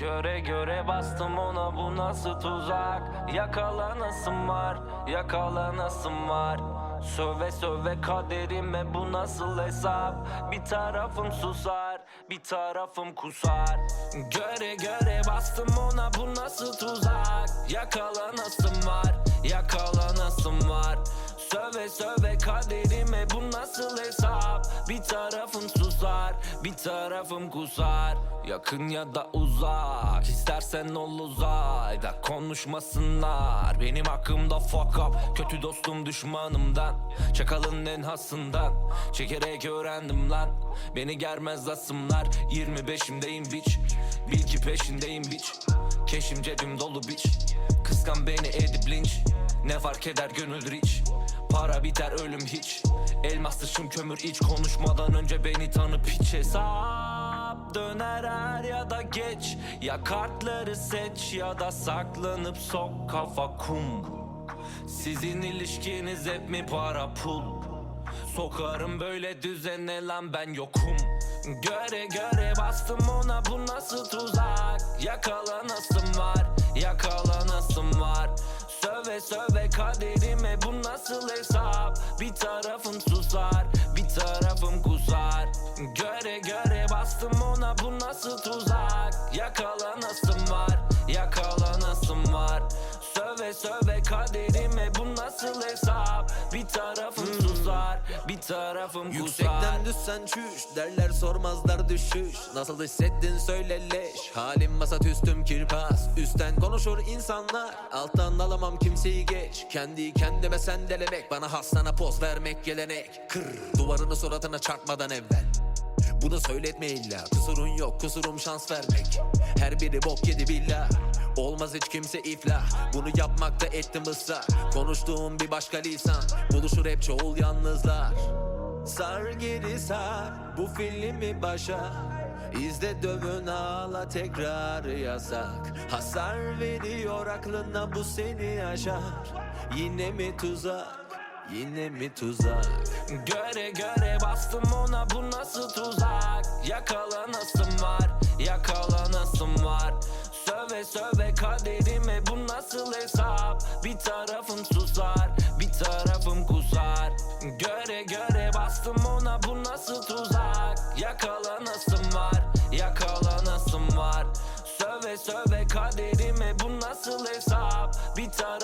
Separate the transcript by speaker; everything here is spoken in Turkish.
Speaker 1: Göre göre bastım ona bu nasıl tuzak? Yakalanasım var, yakalanasım var. Söve söve kaderime bu nasıl hesap? Bir tarafım susar, bir tarafım kusar. Göre göre bastım ona bu nasıl tuzak? Yakalanasım var, yakalanasım var. Söve söve kaderime bu nasıl hesap? Bir tarafım susar bir tarafım kusar Yakın ya da uzak. İstersen ol uzayda konuşmasınlar. Benim hakkımda fuck up kötü dostum düşmanımdan. Çakalın en hasından çekerek öğrendim lan. Beni germez asımlar 25'imdeyim bitch. Bil ki peşindeyim bitch. Keşim cebim dolu bitch. Kıskan beni edip linç Ne fark eder gönül rich Para biter ölüm hiç. Elmas dışım kömür iç. Konuşmadan önce beni tanıp hiç hesap Döner er ya da geç. Ya kartları seç ya da saklanıp sok kafa kum. Sizin ilişkiniz hep mi para pul? Sokarım böyle düzene lan ben yokum. Göre göre bastım ona bu nasıl tuzak? Yakalanasım var Söve kaderime bu nasıl hesap? Bir tarafım susar, bir tarafım kusar. Göre göre bastım ona bu nasıl tuzak? Yakalanasım var, yakalanasım var. Söve söve kaderime bu nasıl hesap? Bir tarafım bir tarafım kusar.
Speaker 2: Yüksekten düşsen çüş derler sormazlar düşüş. Nasıl hissettin söyle leş. Halim masat üstüm kirpas. Üstten konuşur insanlar Alttan alamam kimseyi geç. Kendi kendime sendelemek Bana hastana poz vermek gelenek. Kır duvarını suratına çarpmadan evvel. Bunu söyletme illa Kusurun yok kusurum şans vermek. Her biri bok yedi billah Olmaz hiç kimse iflah. Bunu yapmakta ettim ısrar. Konuştuğum bir başka lisan. Buluşur hep çoğul yalnızlar. Sar geri sar Bu filmi başa. İzle dövün ağla tekrar yasak. Hasar veriyor aklına bu seni aşar. Yine mi tuzak? Yine mi tuzak?
Speaker 1: Göre göre bastım ona bu nasıl tuzak Söve kaderime bu nasıl hesap? Bir tarafım susar, bir tarafım kusar. Göre göre bastım ona bu nasıl tuzak? Yakalanasım var, yakalanasım var. Söve söve kaderime bu nasıl hesap? Bir tarafım